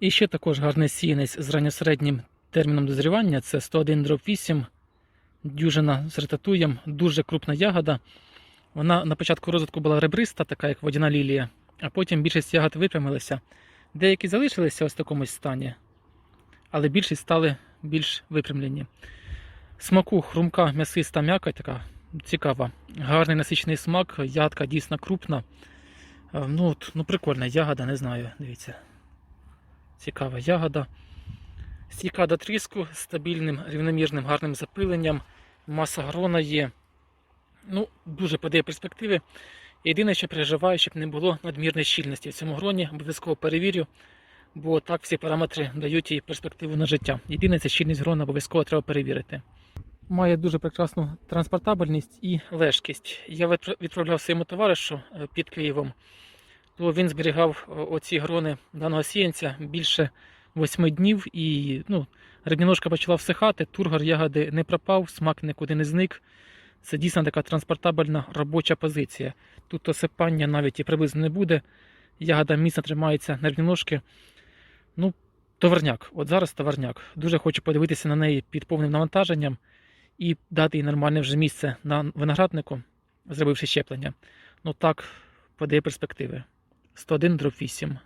І ще також гарний сіянець з ранньосереднім терміном дозрівання це 101 дроб 8, дюжина з ретатуєм, дуже крупна ягода. Вона на початку розвитку була ребриста, така як водяна лілія, а потім більшість ягод випрямилися. Деякі залишилися ось в такому стані, але більшість стали більш випрямлені. Смаку хрумка, м'ясиста м'яка, така цікава. Гарний насичений смак, ягодка дійсно крупна. Е, Ну, от, ну прикольна ягода, не знаю, дивіться. Цікава ягода. Стійка тріску з стабільним, рівномірним, гарним запиленням. Маса грона є. Ну, дуже подає перспективи. Єдине, що переживаю, щоб не було надмірної щільності в цьому гроні, обов'язково перевірю, бо так всі параметри дають їй перспективу на життя. Єдине, це щільність грона обов'язково треба перевірити. Має дуже прекрасну транспортабельність і лежкість. Я відправляв своєму товаришу е, під Києвом, то він зберігав оці грони даного сіянця більше восьми днів, і ну, рибніножка почала всихати, тургор ягоди не пропав, смак нікуди не зник. Це дійсно така транспортабельна робоча позиція. Тут осипання навіть і приблизно не буде. Ягода міцно тримається на рівніножки. Ну, товарняк. От зараз товарняк. Дуже хочу подивитися на неї під повним навантаженням і дати їй нормальне вже місце на винограднику, зробивши щеплення. Ну так, подає перспективи. 101 дроб 8.